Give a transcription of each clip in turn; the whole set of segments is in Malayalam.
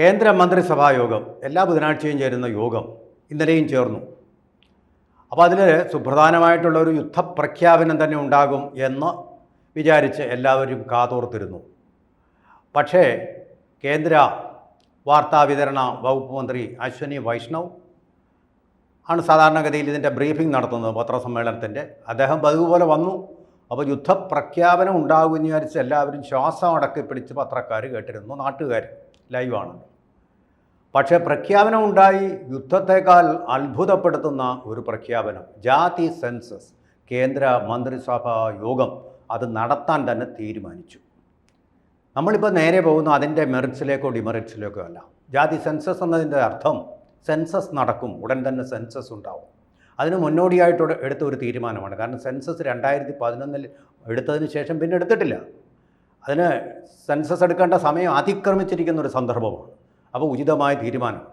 കേന്ദ്ര മന്ത്രിസഭാ യോഗം എല്ലാ ബുധനാഴ്ചയും ചേരുന്ന യോഗം ഇന്നലെയും ചേർന്നു. അപ്പോൾ അതിൽ സുപ്രധാനമായിട്ടുള്ള ഒരു യുദ്ധപ്രഖ്യാപനം തന്നെ ഉണ്ടാകും എന്ന് വിചാരിച്ച് എല്ലാവരും കാതോർത്തിരുന്നു. പക്ഷേ കേന്ദ്ര വാർത്താവിതരണ വകുപ്പ് മന്ത്രി അശ്വനി വൈഷ്ണവ് ആണ് സാധാരണഗതിയിൽ ഇതിന്റെ ബ്രീഫിംഗ് നടത്തുന്നത് പത്രസമ്മേളനത്തിന്റെ. അദ്ദേഹം പതിവ് പോലെ വന്നു. അപ്പോൾ യുദ്ധപ്രഖ്യാപനം ഉണ്ടാകുമെന്ന് വിചാരിച്ച് എല്ലാവരും ശ്വാസം അടക്കി പിടിച്ച് പത്രക്കാർ കേട്ടിരുന്നു. നാട്ടുകാർ ലൈവാണ്. പക്ഷേ പ്രഖ്യാപനം ഉണ്ടായി യുദ്ധത്തെക്കാൾ അത്ഭുതപ്പെടുത്തുന്ന ഒരു പ്രഖ്യാപനം ജാതി സെൻസസ് കേന്ദ്ര മന്ത്രിസഭാ യോഗം അത് നടത്താൻ തന്നെ തീരുമാനിച്ചു. നമ്മളിപ്പോൾ നേരെ പോകുന്ന അതിന്റെ മെറിറ്റ്സിലേക്കോ ഡിമെറിറ്റ്സിലേക്കോ അല്ല. ജാതി സെൻസസ് എന്നതിന്റെ അർത്ഥം സെൻസസ് നടക്കും ഉടൻ തന്നെ സെൻസസ് ഉണ്ടാവും. അതിന് മുന്നോടിയായിട്ട് എടുത്ത ഒരു തീരുമാനമാണ്. കാരണം സെൻസസ് രണ്ടായിരത്തി പതിനൊന്നിൽ എടുത്തതിന് ശേഷം പിന്നെ എടുത്തിട്ടില്ല. അതിന് സെൻസസ് എടുക്കേണ്ട സമയം അതിക്രമിച്ചിരിക്കുന്ന ഒരു സന്ദർഭമാണ്. അപ്പോൾ ഉചിതമായ തീരുമാനം.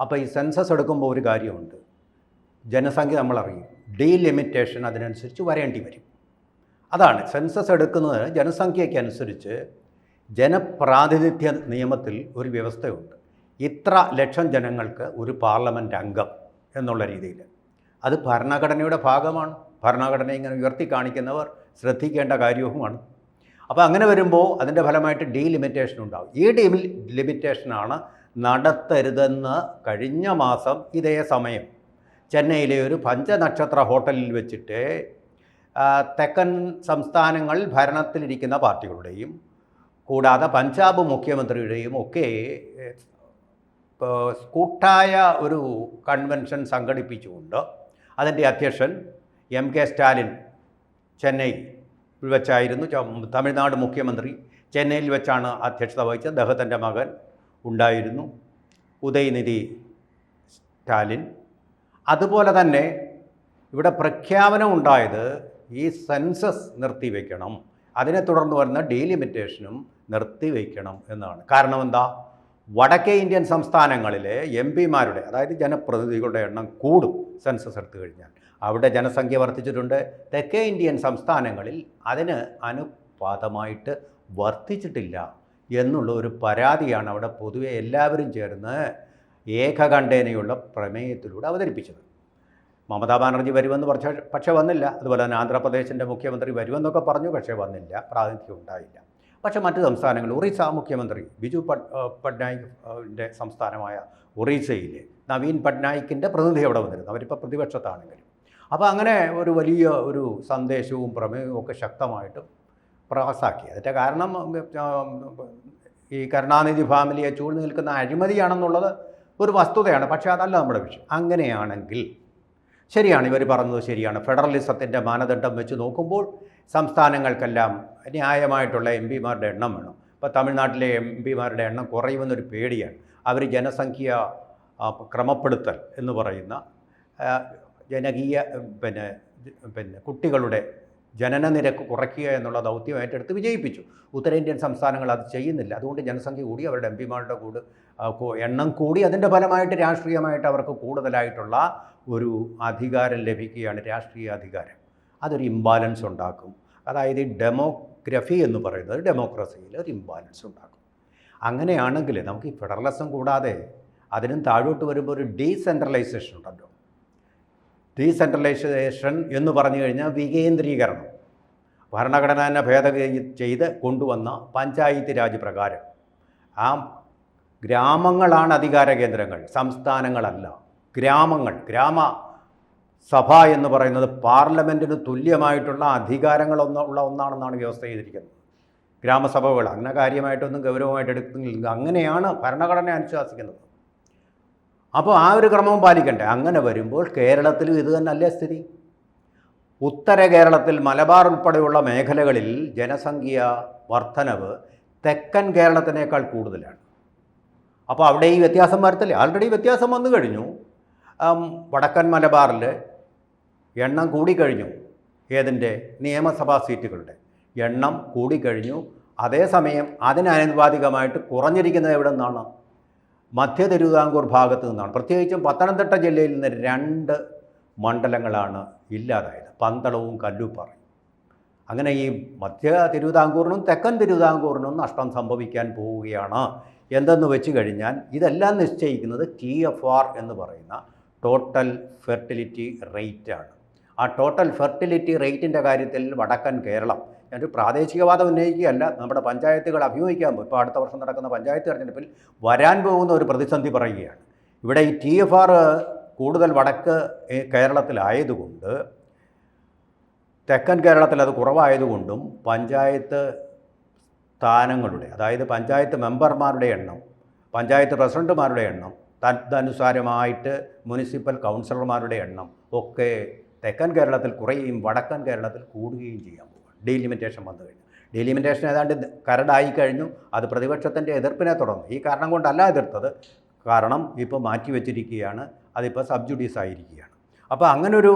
അപ്പോൾ ഈ സെൻസസ് എടുക്കുമ്പോൾ ഒരു കാര്യമുണ്ട്. ജനസംഖ്യ നമ്മളറിയും ഡീലിമിറ്റേഷൻ അതിനനുസരിച്ച് വരേണ്ടി വരും. അതാണ് സെൻസസ് എടുക്കുന്നത് ജനസംഖ്യയ്ക്കനുസരിച്ച് ജനപ്രാതിനിധ്യ നിയമത്തിൽ ഒരു വ്യവസ്ഥയുണ്ട്. ഇത്ര ലക്ഷം ജനങ്ങൾക്ക് ഒരു പാർലമെന്റ് അംഗം എന്നുള്ള രീതിയിൽ. അത് ഭരണഘടനയുടെ ഭാഗമാണ്. ഭരണഘടന ഇങ്ങനെ ഉയർത്തി കാണിക്കുന്നവർ ശ്രദ്ധിക്കേണ്ട കാര്യവുമാണ്. അപ്പോൾ അങ്ങനെ വരുമ്പോൾ അതിന്റെ ഫലമായിട്ട് ഡീലിമിറ്റേഷൻ ഉണ്ടാകും ഈ ഡീ ലിമിറ്റേഷനാണ് നടത്തരുതെന്ന് കഴിഞ്ഞ മാസം ഇതേ സമയം ചെന്നൈയിലെ ഒരു പഞ്ചനക്ഷത്ര ഹോട്ടലിൽ വെച്ചിട്ട് തെക്കൻ സംസ്ഥാനങ്ങൾ ഭരണത്തിലിരിക്കുന്ന പാർട്ടികളുടെയും കൂടാതെ പഞ്ചാബ് മുഖ്യമന്ത്രിയുടെയും ഒക്കെ കൂട്ടായ ഒരു കൺവെൻഷൻ സംഘടിപ്പിച്ചുകൊണ്ട് അതിന്റെ അധ്യക്ഷൻ എം കെ സ്റ്റാലിൻ ചെന്നൈ വെച്ചായിരുന്നു തമിഴ്നാട് മുഖ്യമന്ത്രി ചെന്നൈയിൽ വെച്ചാണ് അധ്യക്ഷത വഹിച്ചത്. അദ്ദേഹത്തിന്റെ മകൻ ഉണ്ടായിരുന്നു. ഉദയനിധി സ്റ്റാലിൻ. അതുപോലെ തന്നെ ഇവിടെ പ്രഖ്യാപനം ഉണ്ടായത് ഈ സെൻസസ് നിർത്തിവെക്കണം അതിനെ തുടർന്ന് വരുന്ന ഡീലിമിറ്റേഷനും നിർത്തിവെക്കണം എന്നാണ്. കാരണം എന്താ? വടക്കേ ഇന്ത്യൻ സംസ്ഥാനങ്ങളിലെ എം പിമാരുടെ അതായത് ജനപ്രതിനിധികളുടെ എണ്ണം കൂടും സെൻസസ് എടുത്തു കഴിഞ്ഞാൽ. അവിടെ ജനസംഖ്യ വർദ്ധിച്ചിട്ടുണ്ട്. തെക്കേ ഇന്ത്യൻ സംസ്ഥാനങ്ങളിൽ അതിന് അനുപാതമായിട്ട് വർദ്ധിച്ചിട്ടില്ല. എന്നുള്ള ഒരു പരാതിയാണ് അവിടെ പൊതുവെ എല്ലാവരും ചേർന്ന് ഏകകണ്ഠേനയുള്ള പ്രമേയത്തിലൂടെ അവതരിപ്പിച്ചത്. മമതാ ബാനർജി വരുമെന്ന് പക്ഷേ പക്ഷേ വന്നില്ല. അതുപോലെ തന്നെ ആന്ധ്രാപ്രദേശിന്റെ മുഖ്യമന്ത്രി വരുമെന്നൊക്കെ പറഞ്ഞു പക്ഷേ വന്നില്ല. പ്രാതിനിധ്യം ഉണ്ടായില്ല. പക്ഷേ മറ്റ് സംസ്ഥാനങ്ങൾ ഒറീസ മുഖ്യമന്ത്രി ബിജു പട് പട്നായിക്കിന്റെ സംസ്ഥാനമായ ഒറീസയിലെ നവീൻ പട്നായിക്കിന്റെ പ്രതിനിധി അവിടെ വന്നിരുന്നു. അവരിപ്പോൾ പ്രതിപക്ഷത്താണെങ്കിലും. അപ്പോൾ അങ്ങനെ ഒരു വലിയ ഒരു സന്ദേശവും പ്രമേയവും ഒക്കെ ശക്തമായിട്ട് പ്രവാസാക്കി അതിന്റെ കാരണം ഈ കരുണാനിധി ഫാമിലിയെ ചൂഴ്ന്നു നിൽക്കുന്ന അഴിമതിയാണെന്നുള്ളത് ഒരു വസ്തുതയാണ് പക്ഷേ അതല്ല നമ്മുടെ വിഷയം. അങ്ങനെയാണെങ്കിൽ ശരിയാണ് ഇവർ പറഞ്ഞത് ശരിയാണ്. ഫെഡറലിസത്തിന്റെ മാനദണ്ഡം വെച്ച് നോക്കുമ്പോൾ സംസ്ഥാനങ്ങൾക്കെല്ലാം ന്യായമായിട്ടുള്ള എം പിമാരുടെ എണ്ണം വേണം. ഇപ്പോൾ തമിഴ്നാട്ടിലെ എം പിമാരുടെ എണ്ണം കുറയുമെന്നൊരു പേടിയാണ്. അവർ ജനസംഖ്യ ക്രമപ്പെടുത്തൽ എന്ന് പറയുന്ന ജനകീയ പിന്നെ പിന്നെ കുട്ടികളുടെ ജനന നിരക്ക് കുറയ്ക്കുക എന്നുള്ള ദൗത്യം ഏറ്റെടുത്ത് വിജയിപ്പിച്ചു. ഉത്തരേന്ത്യൻ സംസ്ഥാനങ്ങൾ അത് ചെയ്യുന്നില്ല. അതുകൊണ്ട് ജനസംഖ്യ കൂടി അവരുടെ എം പിമാരുടെ കൂട് എണ്ണം കൂടി അതിന്റെ ഫലമായിട്ട് രാഷ്ട്രീയമായിട്ട് അവർക്ക് കൂടുതലായിട്ടുള്ള ഒരു അധികാരം ലഭിക്കുകയാണ് രാഷ്ട്രീയ അധികാരം. അതൊരു ഇംബാലൻസ് ഉണ്ടാക്കും. അതായത് ഈ ഡെമോഗ്രഫി എന്ന് പറയുന്നത് ഡെമോക്രസിയിൽ ഒരു ഇംബാലൻസ് ഉണ്ടാക്കും. അങ്ങനെയാണെങ്കിൽ നമുക്ക് ഈ ഫെഡറലിസം കൂടാതെ അതിനും താഴോട്ട് വരുമ്പോൾ ഒരു ഡീസെൻട്രലൈസേഷൻ ഉണ്ടല്ലോ. ഡീസെൻട്രലൈസേഷൻ എന്ന് പറഞ്ഞു കഴിഞ്ഞാൽ വികേന്ദ്രീകരണം. ഭരണഘടന ഭേദഗതി ചെയ്ത് കൊണ്ടുവന്ന പഞ്ചായത്ത് രാജ് പ്രകാരം. ആ ഗ്രാമങ്ങളാണ് അധികാര കേന്ദ്രങ്ങൾ സംസ്ഥാനങ്ങളല്ല. ഗ്രാമങ്ങൾ ഗ്രാമ സഭ എന്ന് പറയുന്നത് പാർലമെന്റിന് തുല്യമായിട്ടുള്ള അധികാരങ്ങളൊന്ന് ഉള്ള ഒന്നാണെന്നാണ് വ്യവസ്ഥ ചെയ്തിരിക്കുന്നത്. ഗ്രാമസഭകൾ അങ്ങനെ കാര്യമായിട്ടൊന്നും ഗൗരവമായിട്ട് എടുക്കുന്നില്ല. അങ്ങനെയാണ് ഭരണഘടന അനുശാസിക്കുന്നത്. അപ്പോൾ ആ ഒരു ക്രമവും പാലിക്കണ്ടേ? അങ്ങനെ വരുമ്പോൾ കേരളത്തിലും ഇത് തന്നെയല്ലേ സ്ഥിതി? ഉത്തര കേരളത്തിൽ മലബാർ ഉൾപ്പെടെയുള്ള മേഖലകളിൽ ജനസംഖ്യ വർധനവ് തെക്കൻ കേരളത്തിനേക്കാൾ കൂടുതലാണ്. അപ്പോൾ അവിടെ ഈ വ്യത്യാസം വരത്തില്ലേ? ആൾറെഡി വ്യത്യാസം വന്നു കഴിഞ്ഞു. വടക്കൻ മലബാറിൽ എണ്ണം കൂടിക്കഴിഞ്ഞു ഏതിന്റെ? നിയമസഭാ സീറ്റുകളുടെ. എണ്ണം കൂടിക്കഴിഞ്ഞു അതേസമയം അതിനനുപാതികമായിട്ട് കുറഞ്ഞിരിക്കുന്നത് എവിടെ നിന്നാണ് മധ്യ തിരുവിതാംകൂർ ഭാഗത്തു നിന്നാണ്. പ്രത്യേകിച്ചും പത്തനംതിട്ട ജില്ലയിൽ നിന്ന് രണ്ട് മണ്ഡലങ്ങളാണ് ഇല്ലാതായത്. പന്തളവും കല്ലുപ്പാറയും. അങ്ങനെ ഈ മധ്യ തിരുവിതാംകൂറിനും തെക്കൻ തിരുവിതാംകൂറിനും നഷ്ടം സംഭവിക്കാൻ പോവുകയാണ്. എന്തെന്ന് വെച്ച് കഴിഞ്ഞാൽ ഇതെല്ലാം നിശ്ചയിക്കുന്നത് ടി എഫ് ആർ എന്ന് പറയുന്ന ടോട്ടൽ ഫെർട്ടിലിറ്റി റേറ്റാണ് ആ ടോട്ടൽ ഫെർട്ടിലിറ്റി റേറ്റിന്റെ കാര്യത്തിൽ വടക്കൻ കേരളം ഞാനൊരു പ്രാദേശികവാദം ഉന്നയിക്കുകയല്ല നമ്മുടെ പഞ്ചായത്തുകൾ അഭിമുഖിക്കാൻ ഇപ്പോൾ അടുത്ത വർഷം നടക്കുന്ന പഞ്ചായത്ത് തെരഞ്ഞെടുപ്പിൽ വരാൻ പോകുന്ന ഒരു പ്രതിസന്ധി പറയുകയാണ്. ഇവിടെ ഈ ടി എഫ് ആർ കൂടുതൽ വടക്ക് കേരളത്തിലായതുകൊണ്ട് തെക്കൻ കേരളത്തിൽ അത് കുറവായതുകൊണ്ടും പഞ്ചായത്ത് സ്ഥാനങ്ങളുടെ അതായത് പഞ്ചായത്ത് മെമ്പർമാരുടെ എണ്ണം പഞ്ചായത്ത് പ്രസിഡന്റുമാരുടെ എണ്ണം തദ്നുസാരമായിട്ട് മുനിസിപ്പൽ കൗൺസിലർമാരുടെ എണ്ണം ഒക്കെ തെക്കൻ കേരളത്തിൽ കുറയുകയും വടക്കൻ കേരളത്തിൽ കൂടുകയും ചെയ്യാം ഡീലിമിറ്റേഷൻ വന്നു കഴിഞ്ഞു. ഡീലിമിറ്റേഷൻ ഏതാണ്ട് കരടായി കഴിഞ്ഞു. അത് പ്രതിപക്ഷത്തിന്റെ എതിർപ്പിനെ തുടർന്നു. ഈ കാരണം കൊണ്ടല്ല എതിർത്തത്. കാരണം ഇപ്പോൾ മാറ്റിവെച്ചിരിക്കുകയാണ് അതിപ്പോൾ സബ്ജുഡീസ് ആയിരിക്കുകയാണ്. അപ്പോൾ അങ്ങനൊരു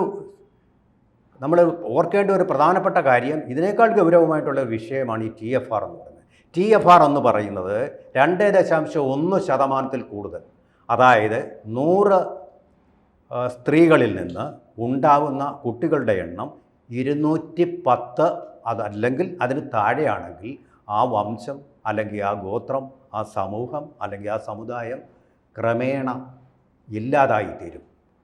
നമ്മൾ ഓർക്കേണ്ട ഒരു പ്രധാനപ്പെട്ട കാര്യം ഇതിനേക്കാൾ ഗൗരവമായിട്ടുള്ള ഒരു വിഷയമാണ് ഈ ടി എഫ് ആർ എന്ന് പറയുന്നത്. ടി എഫ് ആർ എന്ന് പറയുന്നത് രണ്ട് ദശാംശം ഒന്ന് ശതമാനത്തിൽ കൂടുതൽ. അതായത് നൂറ് സ്ത്രീകളിൽ നിന്ന് ഉണ്ടാവുന്ന കുട്ടികളുടെ എണ്ണം ഇരുന്നൂറ്റി പത്ത് അതല്ലെങ്കിൽ അതിന് താഴെയാണെങ്കിൽ ആ വംശം അല്ലെങ്കിൽ ആ ഗോത്രം ആ സമൂഹം അല്ലെങ്കിൽ ആ സമുദായം ക്രമേണ ഇല്ലാതായിത്തീരും.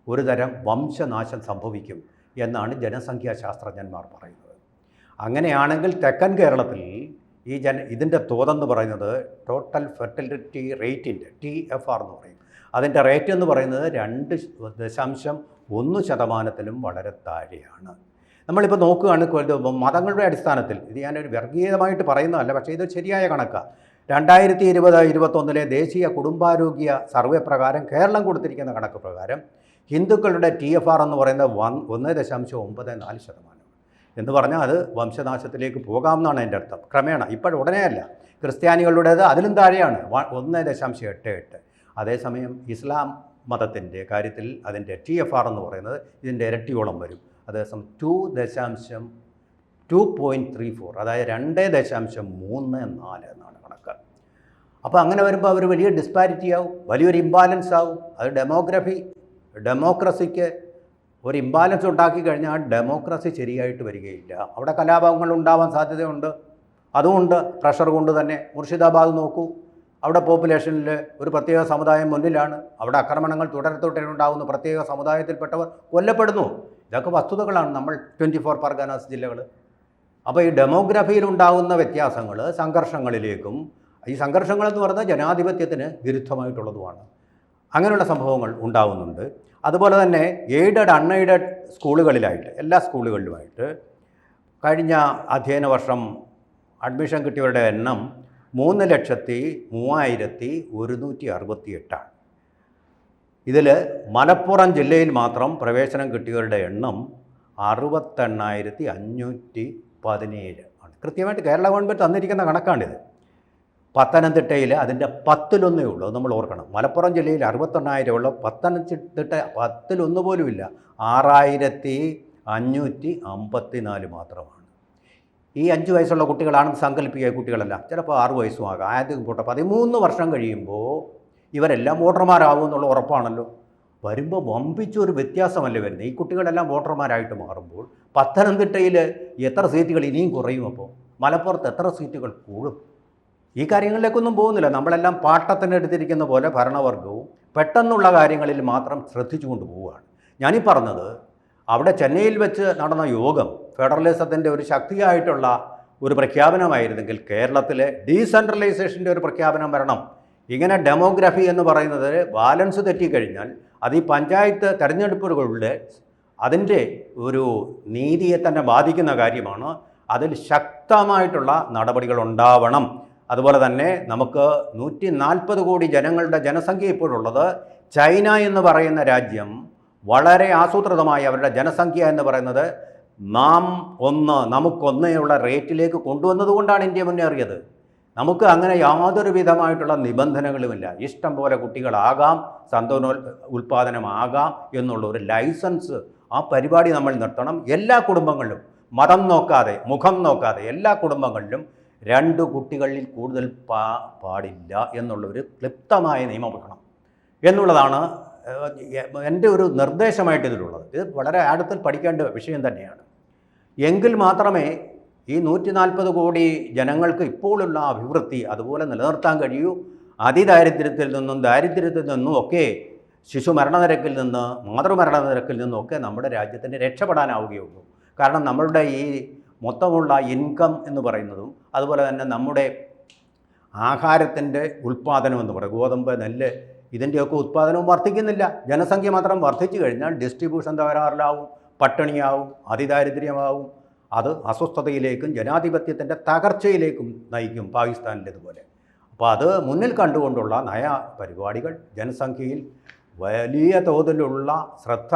ഒരു തരം വംശനാശം സംഭവിക്കും എന്നാണ് ജനസംഖ്യാ ശാസ്ത്രജ്ഞന്മാർ പറയുന്നത്. അങ്ങനെയാണെങ്കിൽ തെക്കൻ കേരളത്തിൽ ഈ ജന ഇതിന്റെ തോതെന്ന് പറയുന്നത് ടോട്ടൽ ഫെർട്ടിലിറ്റി റേറ്റിന്റെ ടി എഫ് ആർ എന്ന് പറയും. അതിന്റെ റേറ്റ് എന്ന് പറയുന്നത് രണ്ട് ദശാംശം ഒന്ന് ശതമാനത്തിലും വളരെ താഴെയാണ്. നമ്മളിപ്പോൾ നോക്കുകയാണ് മതങ്ങളുടെ അടിസ്ഥാനത്തിൽ. ഇത് ഞാനൊരു വർഗീയമായിട്ട് പറയുന്നതല്ല പക്ഷേ ഇത് ശരിയായ കണക്കാണ് രണ്ടായിരത്തി ഇരുപത് ഇരുപത്തൊന്നിലെ ദേശീയ കുടുംബാരോഗ്യ സർവേ പ്രകാരം കേരളം കൊടുത്തിരിക്കുന്ന കണക്ക് പ്രകാരം ഹിന്ദുക്കളുടെ ടി എഫ് ആർ എന്ന് പറയുന്നത് വൺ ഒന്ന് ദശാംശം ഒമ്പത് നാല് ശതമാനം എന്ന് പറഞ്ഞാൽ അത് വംശനാശത്തിലേക്ക് പോകാമെന്നാണ് എന്റെ അർത്ഥം. ക്രമേണ ഇപ്പോൾ ഉടനെയല്ല ക്രിസ്ത്യാനികളുടേത് അതിലും താഴെയാണ് ഒന്ന് ദശാംശം എട്ട് എട്ട്. അതേസമയം ഇസ്ലാം മതത്തിന്റെ കാര്യത്തിൽ അതിന്റെ ടി എഫ് ആർ എന്ന് പറയുന്നത് ഇതിന്റെ ഇരട്ടിയോളം വരും. അതേസമയം ടു ദശാംശം ടു പോയിന്റ് ത്രീ ഫോർ അതായത് രണ്ട് ദശാംശം മൂന്ന് നാല് എന്നാണ് കണക്ക്. അപ്പോൾ അങ്ങനെ വരുമ്പോൾ അവർ വലിയ ഡിസ്പാരിറ്റി ആവും വലിയൊരു ഇംബാലൻസ് ആവും. അത് ഡെമോഗ്രഫി ഡെമോക്രസിക്ക് ഒരു ഇംബാലൻസ് ഉണ്ടാക്കി കഴിഞ്ഞാൽ ഡെമോക്രസി ശരിയായിട്ട് വരികയില്ല. അവിടെ കലാപങ്ങൾ ഉണ്ടാവാൻ സാധ്യതയുണ്ട്. അതുകൊണ്ട് പ്രഷർ കൊണ്ട് തന്നെ. മുർഷിദാബാദ് നോക്കൂ. അവിടെ പോപ്പുലേഷനിൽ ഒരു പ്രത്യേക സമുദായം മുന്നിലാണ്. അവിടെ ആക്രമണങ്ങൾ തുടരെ ഉണ്ടാകുന്ന പ്രത്യേക സമുദായത്തിൽപ്പെട്ടവർ കൊല്ലപ്പെടുന്നു. ഇതൊക്കെ വസ്തുതകളാണ്. നമ്മൾ ട്വന്റി ഫോർ പർഗാനാസ് ജില്ലകൾ. അപ്പോൾ ഈ ഡെമോഗ്രഫിയിൽ ഉണ്ടാകുന്ന വ്യത്യാസങ്ങൾ സംഘർഷങ്ങളിലേക്കും ഈ സംഘർഷങ്ങളെന്ന് പറഞ്ഞാൽ ജനാധിപത്യത്തിന് വിരുദ്ധമായിട്ടുള്ളതുമാണ്. അങ്ങനെയുള്ള സംഭവങ്ങൾ ഉണ്ടാകുന്നുണ്ട് അതുപോലെ തന്നെ എയ്ഡഡ് അൺഎയ്ഡഡ് സ്കൂളുകളിലായിട്ട് എല്ലാ സ്കൂളുകളിലുമായിട്ട് കഴിഞ്ഞ അധ്യയന വർഷം അഡ്മിഷൻ കിട്ടിയവരുടെ എണ്ണം മൂന്ന് ലക്ഷത്തി മൂവായിരത്തി ഒരുന്നൂറ്റി അറുപത്തി എട്ടാണ് ഇതിൽ മലപ്പുറം ജില്ലയിൽ മാത്രം പ്രവേശനം കിട്ടിയവരുടെ എണ്ണം അറുപത്തെണ്ണായിരത്തി അഞ്ഞൂറ്റി പതിനേഴ് ആണ്. കൃത്യമായിട്ട് കേരള ഗവൺമെന്റ് തന്നിരിക്കുന്ന കണക്കാണിത്. പത്തനംതിട്ടയിൽ അതിന്റെ പത്തിലൊന്നേ ഉള്ളൂ നമ്മൾ ഓർക്കണം. മലപ്പുറം ജില്ലയിൽ അറുപത്തെണ്ണായിരം ഉള്ള പത്തനംതിട്ട പത്തിലൊന്ന് പോലും ഇല്ല ആറായിരത്തി അഞ്ഞൂറ്റി അമ്പത്തി നാല് മാത്രമാണ്. ഈ അഞ്ച് വയസ്സുള്ള കുട്ടികളാണെന്ന് സങ്കല്പിക്കുക കുട്ടികളല്ല. ചിലപ്പോൾ ആറ് വയസ്സും ആകാം. ആദ്യം പോട്ടെ പതിമൂന്ന് വർഷം കഴിയുമ്പോൾ ഇവരെല്ലാം വോട്ടർമാരാകും എന്നുള്ള ഉറപ്പാണല്ലോ. വരുമ്പോൾ വമ്പിച്ചൊരു വ്യത്യാസമല്ലേ വരുന്നത് ഈ കുട്ടികളെല്ലാം വോട്ടർമാരായിട്ട് മാറുമ്പോൾ പത്തനംതിട്ടയിൽ എത്ര സീറ്റുകൾ ഇനിയും കുറയും അപ്പോൾ മലപ്പുറത്ത് എത്ര സീറ്റുകൾ കൂടും? ഈ കാര്യങ്ങളിലേക്കൊന്നും പോകുന്നില്ല. നമ്മളെല്ലാം പാട്ടത്തിനെടുത്തിരിക്കുന്ന പോലെ ഭരണവർഗവും പെട്ടെന്നുള്ള കാര്യങ്ങളിൽ മാത്രം ശ്രദ്ധിച്ചുകൊണ്ട് പോവുകയാണ്. ഞാനീ പറഞ്ഞത് അവിടെ ചെന്നൈയിൽ വെച്ച് നടന്ന യോഗം ഫെഡറലിസത്തിന്റെ ഒരു ശക്തിയായിട്ടുള്ള ഒരു പ്രഖ്യാപനമായിരുന്നെങ്കിൽ കേരളത്തിലെ ഡീസെൻട്രലൈസേഷന്റെ ഒരു പ്രഖ്യാപനം വരണം ഇങ്ങനെ ഡെമോഗ്രഫി എന്ന് പറയുന്നത് ബാലൻസ് തെറ്റിക്കഴിഞ്ഞാൽ അത് ഈ പഞ്ചായത്ത് തെരഞ്ഞെടുപ്പുകളുടെ അതിന്റെ ഒരു നീതിയെ തന്നെ ബാധിക്കുന്ന കാര്യമാണ്. അതിൽ ശക്തമായിട്ടുള്ള നടപടികൾ ഉണ്ടാവണം. അതുപോലെ തന്നെ നമുക്ക് നൂറ്റി നാൽപ്പത് കോടി ജനങ്ങളുടെ ജനസംഖ്യ ഇപ്പോഴുള്ളത് ചൈന എന്ന് പറയുന്ന രാജ്യം വളരെ ആസൂത്രിതമായി അവരുടെ ജനസംഖ്യ എന്ന് പറയുന്നത് നാം ഒന്ന് നമുക്കൊന്നേയുള്ള റേറ്റിലേക്ക് കൊണ്ടുവന്നതുകൊണ്ടാണ് ഇന്ത്യ മുന്നേറിയത്. നമുക്ക് അങ്ങനെ യാതൊരു വിധമായിട്ടുള്ള നിബന്ധനകളുമില്ല. ഇഷ്ടം പോലെ കുട്ടികളാകാം സന്തോനോ ഉൽപ്പാദനമാകാം എന്നുള്ള ഒരു ലൈസൻസ് ആ പരിപാടി നമ്മൾ നിർത്തണം. എല്ലാ കുടുംബങ്ങളിലും മതം നോക്കാതെ മുഖം നോക്കാതെ എല്ലാ കുടുംബങ്ങളിലും രണ്ട് കുട്ടികളിൽ കൂടുതൽ പാ പാടില്ല എന്നുള്ളൊരു ക്ലിപ്തമായ നിയമം വെക്കണം. എന്നുള്ളതാണ് എന്റെ ഒരു നിർദ്ദേശമായിട്ട് ഇതിലുള്ളത്. ഇത് വളരെ ആഴത്തിൽ പഠിക്കേണ്ട വിഷയം തന്നെയാണ്. എങ്കിൽ മാത്രമേ ഈ നൂറ്റി നാൽപ്പത് കോടി ജനങ്ങൾക്ക് ഇപ്പോഴുള്ള അഭിവൃദ്ധി അതുപോലെ നിലനിർത്താൻ കഴിയൂ. അതിദാരിദ്ര്യത്തിൽ നിന്നും ദാരിദ്ര്യത്തിൽ നിന്നും ഒക്കെ ശിശു മരണനിരക്കിൽ നിന്ന് മാതൃമരണ നിരക്കിൽ ഒക്കെ നമ്മുടെ രാജ്യത്തിന് രക്ഷപ്പെടാനാവുകയുള്ളൂ. കാരണം നമ്മളുടെ ഈ മൊത്തമുള്ള ഇൻകം എന്ന് പറയുന്നതും അതുപോലെ തന്നെ നമ്മുടെ ആഹാരത്തിന്റെ ഉൽപ്പാദനം എന്ന് പറയും. ഗോതമ്പ് നെല്ല് ഇതിന്റെയൊക്കെ ഉൽപ്പാദനവും വർദ്ധിക്കുന്നില്ല. ജനസംഖ്യ മാത്രം വർദ്ധിച്ചു കഴിഞ്ഞാൽ ഡിസ്ട്രിബ്യൂഷൻ തകരാറിലാവും പട്ടിണിയാവും അതിദാരിദ്ര്യമാവും. അത് അസ്വസ്ഥതയിലേക്കും ജനാധിപത്യത്തിന്റെ തകർച്ചയിലേക്കും നയിക്കും പാകിസ്ഥാനിലേതുപോലെ. അപ്പോൾ അത് മുന്നിൽ കണ്ടുകൊണ്ടുള്ള നയ പരിപാടികൾ ജനസംഖ്യയിൽ വലിയ തോതിലുള്ള ശ്രദ്ധ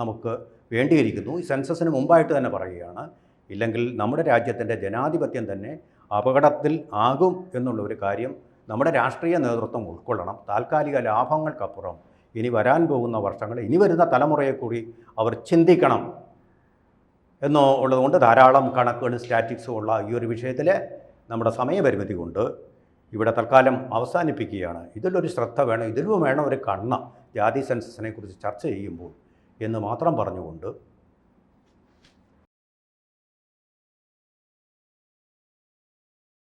നമുക്ക് വേണ്ടിയിരിക്കുന്നു. ഈ സെൻസസിന് മുമ്പായിട്ട് തന്നെ പറയുകയാണ് ഇല്ലെങ്കിൽ നമ്മുടെ രാജ്യത്തിന്റെ ജനാധിപത്യം തന്നെ അപകടത്തിൽ ആകും എന്നുള്ള ഒരു കാര്യം നമ്മുടെ രാഷ്ട്രീയ നേതൃത്വം ഉൾക്കൊള്ളണം. താൽക്കാലിക ലാഭങ്ങൾക്കപ്പുറം ഇനി വരാൻ പോകുന്ന വർഷങ്ങൾ ഇനി വരുന്ന തലമുറയെ കൂടി അവർ ചിന്തിക്കണം. എന്നോ ഉള്ളതുകൊണ്ട് ധാരാളം കണക്കുകളും സ്റ്റാറ്റിക്സും ഉള്ള ഈ ഒരു വിഷയത്തിൽ നമ്മുടെ സമയപരിമിതി കൊണ്ട് ഇവിടെ തൽക്കാലം അവസാനിപ്പിക്കുകയാണ്. ഇതിലൊരു ശ്രദ്ധ വേണം ഇതിലും വേണം ഒരു കണ്ണ ജാതി സെൻസസിനെ കുറിച്ച് ചർച്ച ചെയ്യുമ്പോൾ എന്ന് മാത്രം പറഞ്ഞുകൊണ്ട്